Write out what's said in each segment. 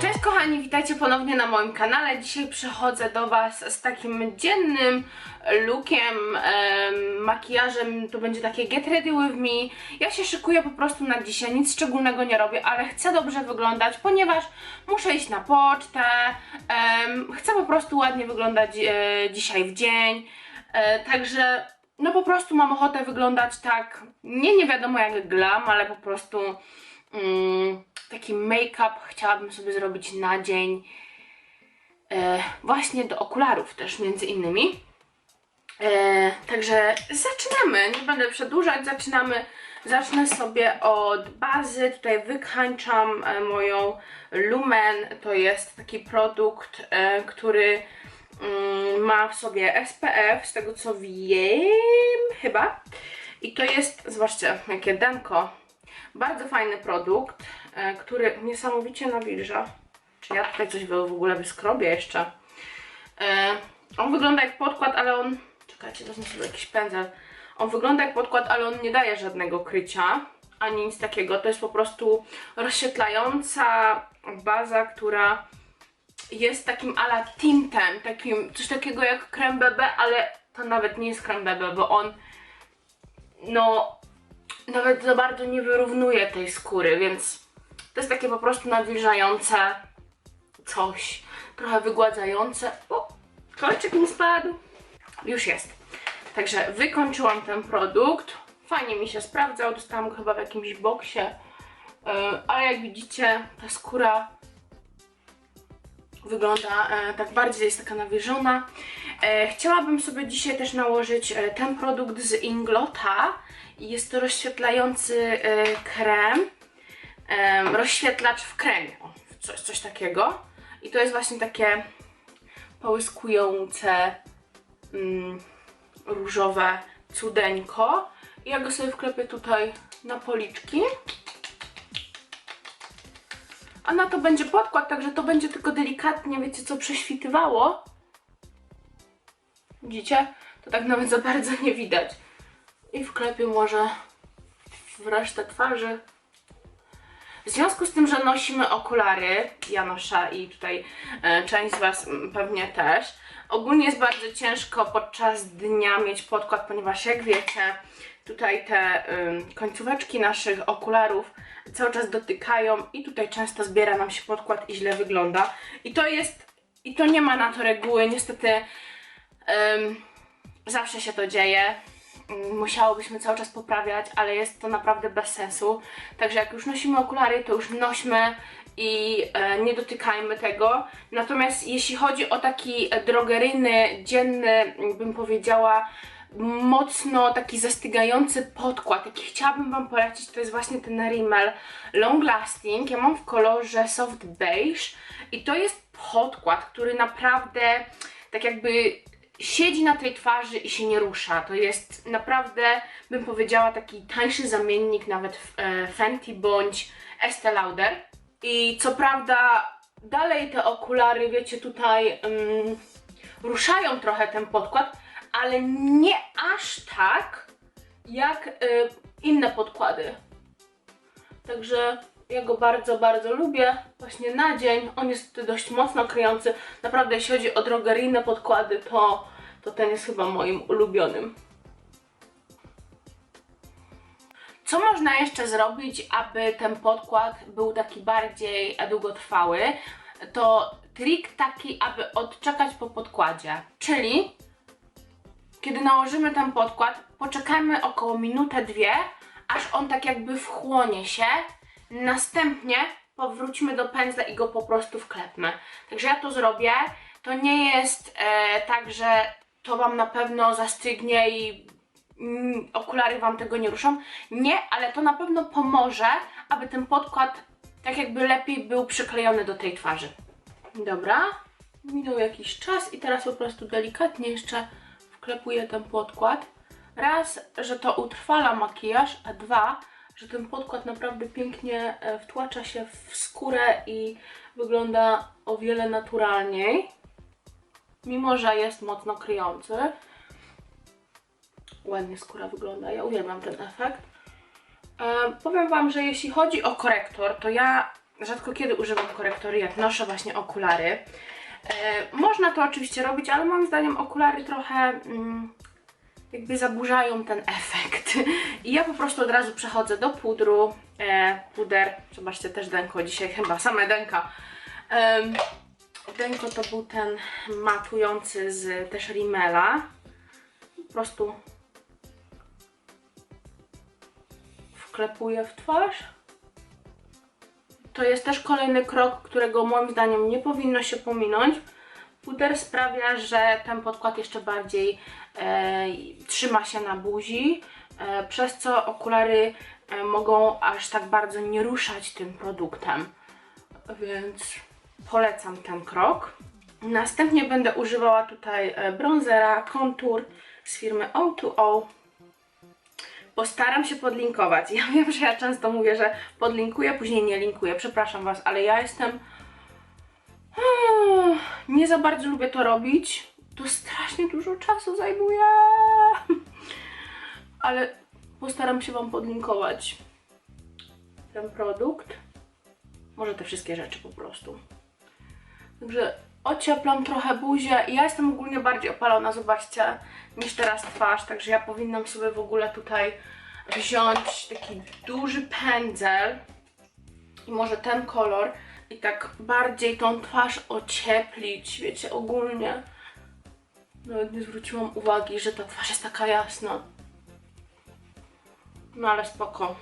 Cześć kochani, witajcie ponownie na moim kanale. Dzisiaj przychodzę do Was z takim dziennym lookiem, em, makijażem. To będzie takie get ready with me. Ja się szykuję po prostu na dzisiaj, nic szczególnego nie robię, ale chcę dobrze wyglądać, ponieważ muszę iść na pocztę. em, chcę po prostu ładnie wyglądać e, dzisiaj w dzień. E, także no po prostu mam ochotę wyglądać tak, nie nie wiadomo jak glam, ale po prostu mm, taki make-up chciałabym sobie zrobić na dzień. E, właśnie do okularów też między innymi. E, także zaczynamy, nie będę przedłużać, zaczynamy. Zacznę sobie od bazy, tutaj wykańczam e, moją Lumen, to jest taki produkt, e, który ma w sobie SPF, z tego co wiem, chyba. I to jest, zobaczcie, jakie denko. Bardzo fajny produkt, e, który niesamowicie nawilża. Czy ja tutaj coś w ogóle wyskrobię jeszcze? E, on wygląda jak podkład, ale on... Czekajcie, wezmę sobie jakiś pędzel. On wygląda jak podkład, ale on nie daje żadnego krycia, ani nic takiego. To jest po prostu rozświetlająca baza, która jest takim ala tintem, takim, coś takiego jak krem BB, ale to nawet nie jest krem BB, bo on no nawet za bardzo nie wyrównuje tej skóry, więc to jest takie po prostu nawilżające coś, trochę wygładzające. O, kolczyk mi spadł. Już jest. Także wykończyłam ten produkt. Fajnie mi się sprawdzał, dostałam go chyba w jakimś boksie, Yy, ale jak widzicie, ta skóra wygląda e, tak bardziej, jest taka nawilżona. E, chciałabym sobie dzisiaj też nałożyć e, ten produkt z Inglota. Jest to rozświetlający krem, rozświetlacz w kremie, coś, coś takiego. I to jest właśnie takie połyskujące mm, różowe cudeńko. Ja go sobie wklepię tutaj na policzki. A na to będzie podkład, także to będzie tylko delikatnie, wiecie co, prześwitywało. Widzicie? To tak nawet za bardzo nie widać. I wklepię może w resztę twarzy. W związku z tym, że nosimy okulary, ja noszę i tutaj e, część z Was pewnie też, ogólnie jest bardzo ciężko podczas dnia mieć podkład, ponieważ jak wiecie, tutaj te końcóweczki naszych okularów cały czas dotykają i tutaj często zbiera nam się podkład i źle wygląda. I to jest, i to nie ma na to reguły, niestety ym, zawsze się to dzieje. Ym, Musiałobyśmy cały czas poprawiać, ale jest to naprawdę bez sensu. Także jak już nosimy okulary, to już nośmy i e, nie dotykajmy tego. Natomiast jeśli chodzi o taki drogeryjny, dzienny, m, bym powiedziała, mocno taki zastygający podkład, jaki chciałabym Wam polecić, to jest właśnie ten Rimmel Long Lasting. Ja mam w kolorze soft beige i to jest podkład, który naprawdę tak jakby siedzi na tej twarzy i się nie rusza. To jest naprawdę, bym powiedziała, taki tańszy zamiennik nawet e, Fenty bądź Estee Lauder. I co prawda dalej te okulary, wiecie, tutaj mm, ruszają trochę ten podkład, ale nie aż tak jak y, inne podkłady. Także ja go bardzo, bardzo lubię. Właśnie na dzień. On jest dość mocno kryjący. Naprawdę, jeśli chodzi o drogeryjne podkłady, to, to ten jest chyba moim ulubionym. Co można jeszcze zrobić, aby ten podkład był taki bardziej długotrwały? To trik taki, aby odczekać po podkładzie. Czyli kiedy nałożymy ten podkład, poczekajmy około minutę, dwie, aż on tak jakby wchłonie się. Następnie powróćmy do pędzla i go po prostu wklepmy. Także ja to zrobię. To nie jest e, tak, że to Wam na pewno zastygnie i mm, okulary Wam tego nie ruszą. Nie, ale to na pewno pomoże, aby ten podkład tak jakby lepiej był przyklejony do tej twarzy. Dobra, minął jakiś czas i teraz po prostu delikatnie jeszcze wklepuję ten podkład. Raz, że to utrwala makijaż, a dwa, że ten podkład naprawdę pięknie e, wtłacza się w skórę i wygląda o wiele naturalniej. Mimo, że jest mocno kryjący. ładnie skóra wygląda. Ja uwielbiam ten efekt. E, powiem Wam, że jeśli chodzi o korektor, to ja rzadko kiedy używam korektory, jak noszę właśnie okulary. E, można to oczywiście robić, ale moim zdaniem okulary trochę mm, jakby zaburzają ten efekt. I ja po prostu od razu przechodzę do pudru. E, puder, zobaczcie też denko dzisiaj, chyba same denka. Em, denko to był ten matujący z też Rimmela. Po prostu wklepuję w twarz. To jest też kolejny krok, którego moim zdaniem nie powinno się pominąć. Puder sprawia, że ten podkład jeszcze bardziej e, trzyma się na buzi, e, przez co okulary e, mogą aż tak bardzo nie ruszać tym produktem. Więc polecam ten krok. Następnie będę używała tutaj e, bronzera Contour z firmy O2O. Postaram się podlinkować. Ja wiem, że ja często mówię, że podlinkuję, później nie linkuję. Przepraszam Was, ale ja jestem. Hmm, Nie za bardzo lubię to robić. To strasznie dużo czasu zajmuje. Ale postaram się Wam podlinkować ten produkt. Może te wszystkie rzeczy po prostu. Także ocieplam trochę buzię ja jestem ogólnie bardziej opalona, zobaczcie, niż teraz twarz, także ja powinnam sobie w ogóle tutaj wziąć taki duży pędzel i może ten kolor i tak bardziej tą twarz ocieplić, wiecie, ogólnie. Nawet nie zwróciłam uwagi, że ta twarz jest taka jasna. No ale spoko.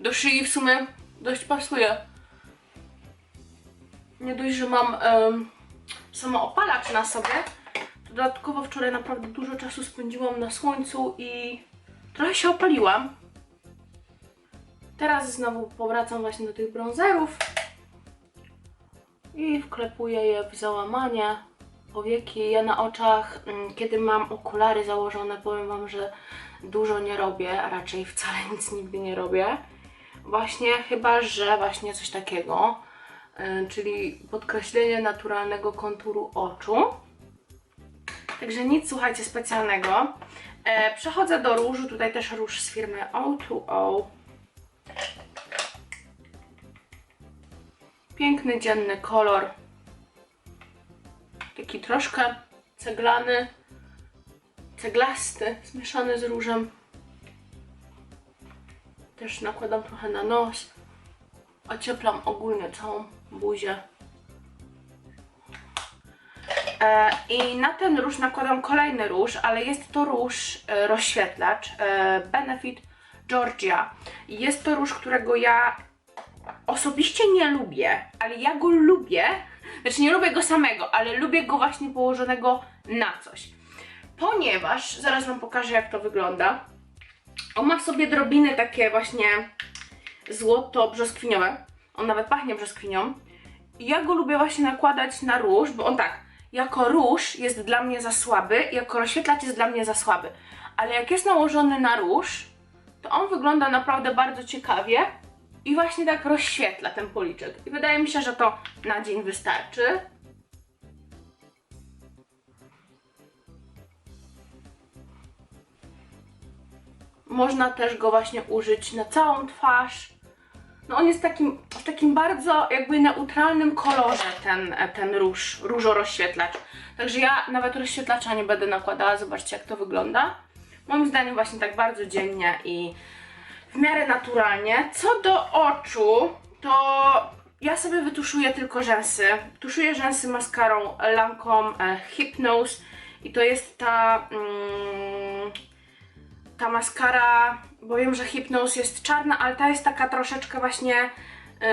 Do szyi w sumie dość pasuje. Nie dość, że mam um, samoopalacz na sobie, to dodatkowo wczoraj naprawdę dużo czasu spędziłam na słońcu i trochę się opaliłam. Teraz znowu powracam właśnie do tych bronzerów i wklepuję je w załamanie powieki. Ja na oczach, mm, kiedy mam okulary założone, powiem Wam, że dużo nie robię, a raczej wcale nic nigdy nie robię. Właśnie chyba, że właśnie coś takiego, czyli podkreślenie naturalnego konturu oczu. Także nic, słuchajcie, specjalnego. E, przechodzę do różu, tutaj też róż z firmy O2O. Piękny, dzienny kolor. Taki troszkę ceglany, ceglasty, zmieszany z różem. Też nakładam trochę na nos. Ocieplam ogólnie całą buzię. E, I na ten róż nakładam kolejny róż, ale jest to róż e, rozświetlacz e, Benefit Georgia. Jest to róż, którego ja osobiście nie lubię, ale ja go lubię. Znaczy nie lubię go samego, ale lubię go właśnie położonego na coś. Ponieważ, zaraz Wam pokażę jak to wygląda. On ma w sobie drobiny takie właśnie złoto-brzoskwiniowe. On nawet pachnie brzoskwinią. Ja go lubię właśnie nakładać na róż, bo on tak, jako róż jest dla mnie za słaby, jako rozświetlacz jest dla mnie za słaby. Ale jak jest nałożony na róż, to on wygląda naprawdę bardzo ciekawie i właśnie tak rozświetla ten policzek. I wydaje mi się, że to na dzień wystarczy. Można też go właśnie użyć na całą twarz. No on jest takim, w takim bardzo jakby neutralnym kolorze ten, ten róż, różorozświetlacz. Także ja nawet rozświetlacza nie będę nakładała, zobaczcie jak to wygląda. Moim zdaniem właśnie tak bardzo dziennie i w miarę naturalnie. Co do oczu, to ja sobie wytuszuję tylko rzęsy. Tuszuję rzęsy maskarą Lancome e, Hypnose i to jest ta... Mm, ta maskara, bo wiem, że Hypnose jest czarna, ale ta jest taka troszeczkę właśnie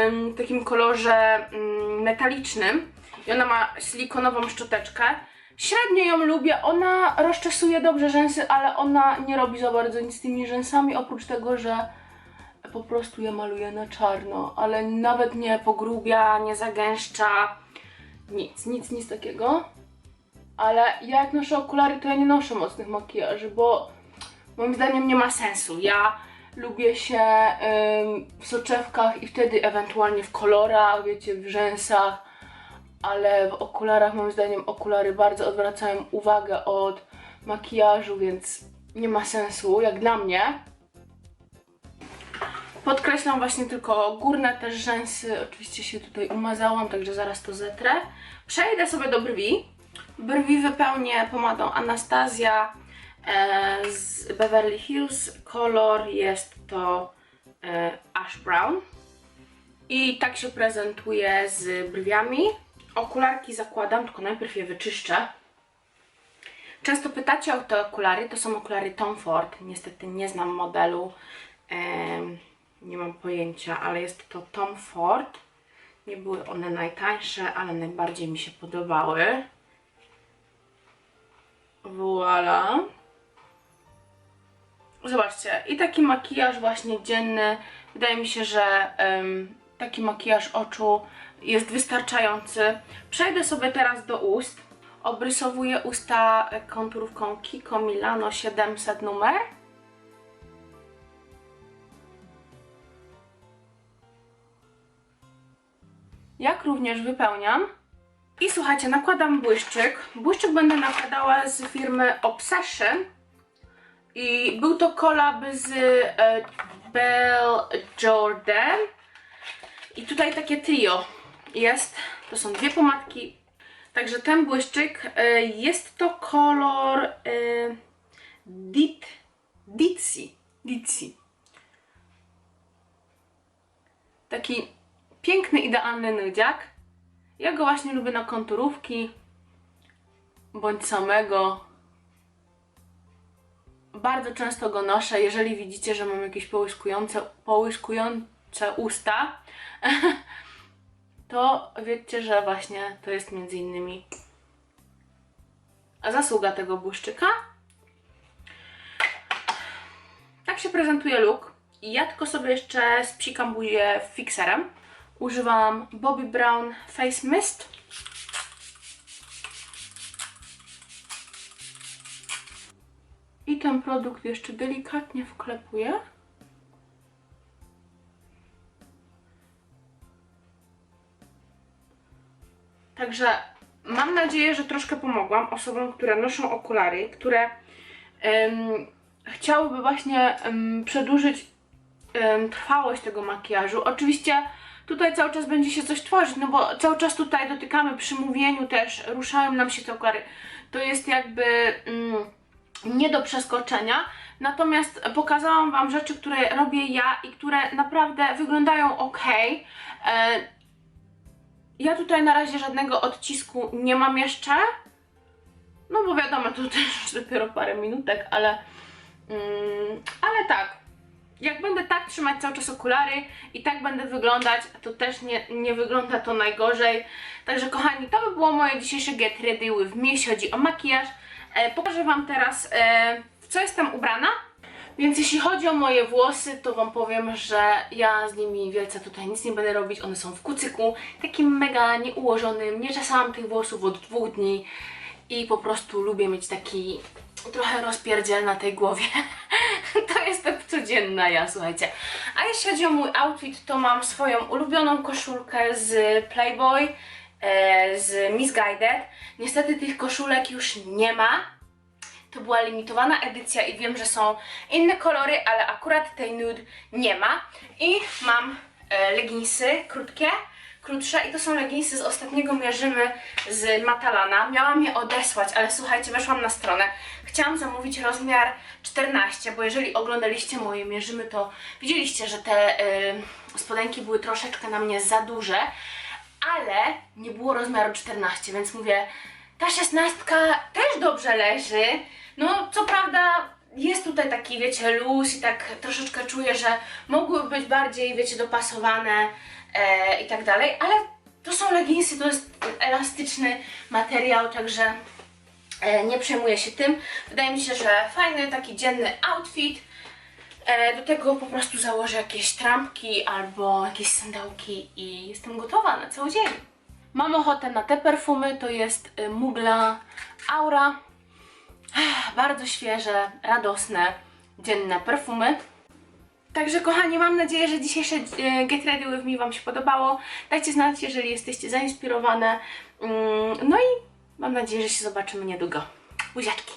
ym, w takim kolorze ym, metalicznym i ona ma silikonową szczoteczkę. Średnio ją lubię, ona rozczesuje dobrze rzęsy, ale ona nie robi za bardzo nic z tymi rzęsami, oprócz tego, że po prostu je maluje na czarno, ale nawet nie pogrubia, nie zagęszcza, nic, nic, nic takiego. Ale ja jak noszę okulary, to ja nie noszę mocnych makijaży, bo moim zdaniem nie ma sensu. Ja lubię się ym, w soczewkach i wtedy ewentualnie w kolorach, wiecie, w rzęsach, ale w okularach moim zdaniem okulary bardzo odwracają uwagę od makijażu, więc nie ma sensu, jak dla mnie. Podkreślam właśnie tylko górne też rzęsy. Oczywiście się tutaj umazałam, także zaraz to zetrę. Przejdę sobie do brwi. Brwi wypełnię pomadą Anastasia e, z Beverly Hills. Kolor jest to e, ash brown. I tak się prezentuje z brwiami. Okularki zakładam, tylko najpierw je wyczyszczę. Często pytacie o te okulary, to są okulary Tom Ford. Niestety nie znam modelu, nie mam pojęcia, ale jest to Tom Ford. Nie były one najtańsze, ale najbardziej mi się podobały. Voila. Zobaczcie, i taki makijaż właśnie dzienny. Wydaje mi się, że em, taki makijaż oczu jest wystarczający. Przejdę sobie teraz do ust. Obrysowuję usta konturówką Kiko Milano 700 numer. Jak również wypełniam. I słuchajcie, nakładam błyszczyk. Błyszczyk będę nakładała z firmy Obsession. I był to kolab z e, Belle Jordan. I tutaj takie trio jest. To są dwie pomadki. Także ten błyszczyk e, jest to kolor e, Dit, Ditsi. Ditsi. Taki piękny, idealny nudziak. Ja go właśnie lubię na konturówki bądź samego. Bardzo często go noszę, jeżeli widzicie, że mam jakieś połyskujące, połyskujące usta, to wiedzcie, że właśnie to jest między innymi zasługa tego błyszczyka. Tak się prezentuje look. Ja tylko sobie jeszcze spsikam buzię fixerem. Używam Bobbi Brown Face Mist. Ten produkt jeszcze delikatnie wklepuję. Także mam nadzieję, że troszkę pomogłam osobom, które noszą okulary, które em, chciałyby właśnie em, przedłużyć em, trwałość tego makijażu. Oczywiście tutaj cały czas będzie się coś tworzyć, no bo cały czas tutaj dotykamy przy mówieniu też, ruszają nam się te okulary. To jest jakby mm, nie do przeskoczenia. Natomiast pokazałam Wam rzeczy, które robię ja i które naprawdę wyglądają ok. E, ja tutaj na razie żadnego odcisku nie mam jeszcze. No bo wiadomo, to też dopiero parę minutek, ale, mm, ale tak. Jak będę tak trzymać cały czas okulary i tak będę wyglądać, to też nie, nie wygląda to najgorzej. Także kochani, to by było moje dzisiejsze Get Ready with Me, jeśli chodzi o makijaż. E, pokażę Wam teraz, e, w co jestem ubrana. Więc jeśli chodzi o moje włosy, to Wam powiem, że ja z nimi wielce tutaj nic nie będę robić. One są w kucyku, takim mega nieułożonym. Nie czesałam tych włosów od dwóch dni i po prostu lubię mieć taki trochę rozpierdziel na tej głowie. to jest tak codzienna ja, słuchajcie. A jeśli chodzi o mój outfit, to mam swoją ulubioną koszulkę z Playboy, e, z Misguided. Niestety tych koszulek już nie ma. To była limitowana edycja i wiem, że są inne kolory, ale akurat tej nude nie ma. I mam e, leginsy krótkie, krótsze i to są leginsy z ostatniego mierzymy z Matalana. Miałam je odesłać, ale słuchajcie, weszłam na stronę. Chciałam zamówić rozmiar 14, bo jeżeli oglądaliście moje mierzymy, to widzieliście, że te e, spodenki były troszeczkę na mnie za duże, ale nie było rozmiaru 14, więc mówię, ta szesnastka też dobrze leży. No, co prawda jest tutaj taki, wiecie, luz i tak troszeczkę czuję, że mogłyby być bardziej, wiecie, dopasowane e, i tak dalej, ale to są leginsy, to jest elastyczny materiał, także e, nie przejmuję się tym. Wydaje mi się, że fajny, taki dzienny outfit. E, do tego po prostu założę jakieś trampki albo jakieś sandałki i jestem gotowa na cały dzień. Mam ochotę na te perfumy, to jest y, Mugla Aura. Bardzo świeże, radosne, dzienne perfumy. Także kochani, mam nadzieję, że dzisiejsze e, Get Ready With Me Wam się podobało. Dajcie znać, jeżeli jesteście zainspirowane. Mm, No i mam nadzieję, że się zobaczymy niedługo. Buziaczki!